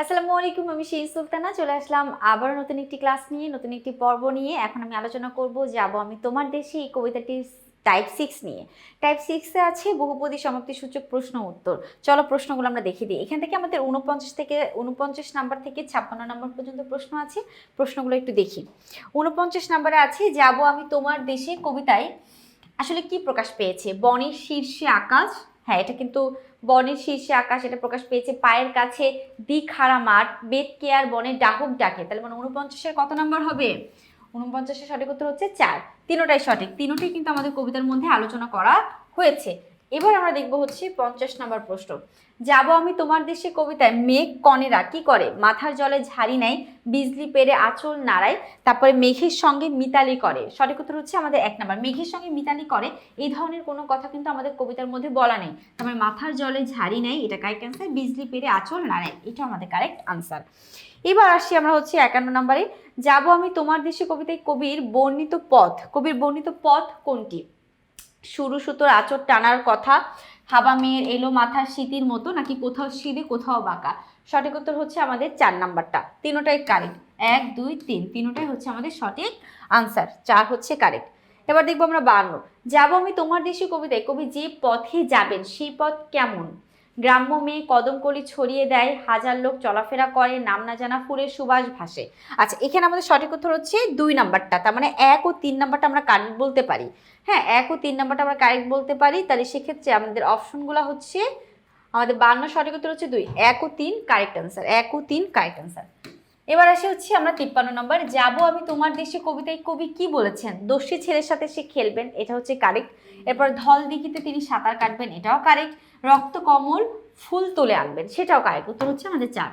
আসসালামু আলাইকুম, আমি সেই সুলতানা। চলে আসলাম আবার নতুন একটি ক্লাস নিয়ে, নতুন একটি পর্ব নিয়ে। এখন আমি আলোচনা করব, যাব আমি তোমার দেশে এই কবিতাটি টাইপ সিক্স নিয়ে। টাইপ সিক্সে আছে বহুপদী সমাপ্তি সূচক প্রশ্ন উত্তর। চলো প্রশ্নগুলো আমরা দেখে দিই। এখান থেকে আমাদের উনপঞ্চাশ থেকে উনপঞ্চাশ নাম্বার থেকে ছাপ্পান্ন নাম্বার পর্যন্ত প্রশ্ন আছে। প্রশ্নগুলো একটু দেখি। উনপঞ্চাশ নাম্বারে আছে, যাব আমি তোমার দেশে কবিতায় আসলে কি প্রকাশ পেয়েছে? বনের শীর্ষে আকাশ হ্যাঁ এটা কিন্তু বনের শীর্ষে আকাশ, এটা প্রকাশ পেয়েছে পায়ের কাছে দিকহারা মাঠ বেদ কেয়ার বনে ডাহুক ডাকে। তাহলে মানে উনপঞ্চাশের কত নম্বর হবে? উনপঞ্চাশের সঠিক উত্তর হচ্ছে চার। তিনোটাই সঠিক। তিনোটাই কিন্তু আমাদের কবিতার মধ্যে আলোচনা করা হয়েছে। এবার আমরা দেখব হচ্ছে পঞ্চাশ নাম্বার প্রশ্ন। যাব আমি তোমার দেশে কবিতায়, মেঘ কনেরা কি করে? মাথার জলে ঝাড়ি নেয়, বিজলি পেরে আঁচল নাড়ায়, তারপরে মেঘের সঙ্গে মিতালি করে। সঠিক উত্তর হচ্ছে আমাদের এক নাম্বার। মেঘের সঙ্গে মিতালি করে, এই ধরনের কোনো কথা কিন্তু আমাদের কবিতার মধ্যে বলা নেই। তারপরে মাথার জলে ঝাড়ি নেয়, এটা কারেক্ট অ্যান্সার বিজলি পেরে আঁচল নাড়ায়, এটা আমাদের কারেক্ট আনসার এবার আসি আমরা হচ্ছে একান্ন নম্বরে। যাব আমি তোমার দেশে কবিতায় কবির বর্ণিত পথ, কবির বর্ণিত পথ কোনটি? শুরু সুতোর আঁচড় টানার কথা। হাবা মেয়ের এলো মাথা স্মৃতির মতো, নাকি কোথাও সিঁড়ি, কোথাও বাঁকা। সঠিক উত্তর হচ্ছে আমাদের চার নাম্বারটা। তিনোটাই কারেক্ট এক, দুই, তিন। তিনোটাই হচ্ছে আমাদের সঠিক আনসার চার হচ্ছে কারেক্ট এবার দেখব আমরা বান্ন। যাব আমি তোমার দেশে কবিতায়। কবি যে পথে যাবেন, সেই পথ কেমন? গ্রাম্য মেয়ে কদমকলি ছড়িয়ে দেয়, হাজার লোক চলাফেরা করে, নাম না জানা ফুলের সুবাস ভাসে। আচ্ছা এখানে আমাদের সঠিক উত্তর হচ্ছে দুই নাম্বারটা, তার মানে এক ও তিন নাম্বারটা আমরা কারেক্ট বলতে পারি। হ্যাঁ এক ও তিন নাম্বারটা আমরা কারেক্ট বলতে পারি, তাহলে সেক্ষেত্রে আমাদের অপশনগুলো হচ্ছে, আমাদের বান্ন সঠিক উত্তর হচ্ছে দুই। এক ও তিন কারেক্ট অ্যান্সার এক ও তিন কারেক্ট অ্যান্সার এবার আসে হচ্ছে আমরা তিপ্পান্ন নম্বর। যাব আমি তোমার দেশে কবিতায়, কবি কি বলেছেন? দোষী ছেলের সাথে সে খেলবেন, এটা হচ্ছে কারেক্ট এরপর ধল দিঘিতে তিনি সাঁতার কাটবেন, এটাও কারেক্ট রক্ত কমল, ফুল তুলে আনবেন, সেটাও কারেক্ট উত্তর হচ্ছে আমাদের চার।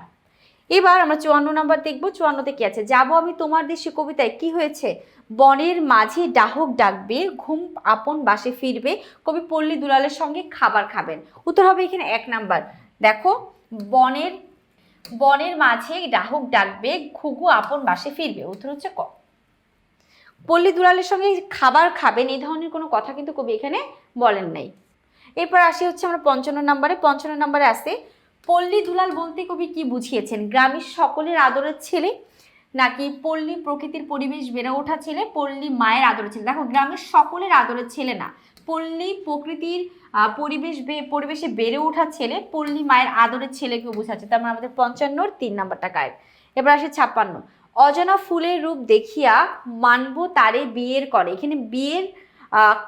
এবার আমরা চুয়ান্ন নম্বর দেখব, চুয়ান্নতে কি আছে? যাব আমি তোমার দেশে কবিতায়, কি হয়েছে? বনের মাঝে ডাহক ডাকবে, ঘুম আপন বাসে ফিরবে, কবি পল্লী দুলালের সঙ্গে খাবার খাবেন। উত্তর হবে এখানে এক নাম্বার। দেখো, বনের বনের মাঝে ডাহক ডাকবে, ঘুঘু আপন বাসে ফিরবে। উত্তর হচ্ছে ক। পল্লী দুলালের সঙ্গে খাবার খাবেন, এই ধরনের কোনো কথা কিন্তু কবি এখানে বলেন নাই। এরপর আসি হচ্ছে আমরা পঞ্চান্ন নম্বরে। পঞ্চান্ন নম্বরে আসে, পল্লী দুলাল বলতে কবি কি বুঝিয়েছেন? গ্রামের সকলের আদরের ছেলে নাকি পল্লী প্রকৃতির পরিবেশ বেড়ে ওঠা ছেলে, পল্লী মায়ের আদরের ছেলে? দেখো, গ্রামের সকলের আদরের ছেলে না। পল্লী প্রকৃতির পরিবেশ পরিবেশে বেড়ে ওঠা ছেলে পল্লী মায়ের আদরের ছেলেকেও বোঝাচ্ছে। তার মানে আমাদের পঞ্চান্নর তিন নাম্বারটা গায়েব। এবার আসে ছাপ্পান্ন। অজানা ফুলের রূপ দেখিয়া মানব তারে বিয়ের করে। এখানে বিয়ের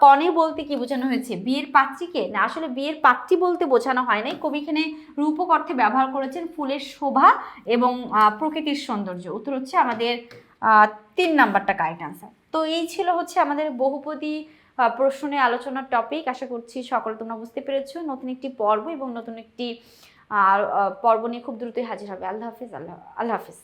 কনে বলতে কি বোঝানো হয়েছে? বিয়ের পাত্রীকে? না, আসলে বিয়ের পাত্রী বলতে বোঝানো হয় নাই। কবি এখানে রূপক অর্থে ব্যবহার করেছেন ফুলের শোভা এবং প্রকৃতির সৌন্দর্য। উত্তর হচ্ছে আমাদের তিন নাম্বারটা কারেক্ট আনসার তো এই ছিল হচ্ছে আমাদের বহুপদী প্রশ্ন আলোচনার টপিক আশা করছি সকলে তোমরা বুঝতে পেরেছ। নতুন একটি পর্ব এবং নতুন একটি পর্ব নিয়ে খুব দ্রুতই হাজির হবে। আল্লাহ হাফিজ, আল্লাহ আল্লাহ হাফিজ।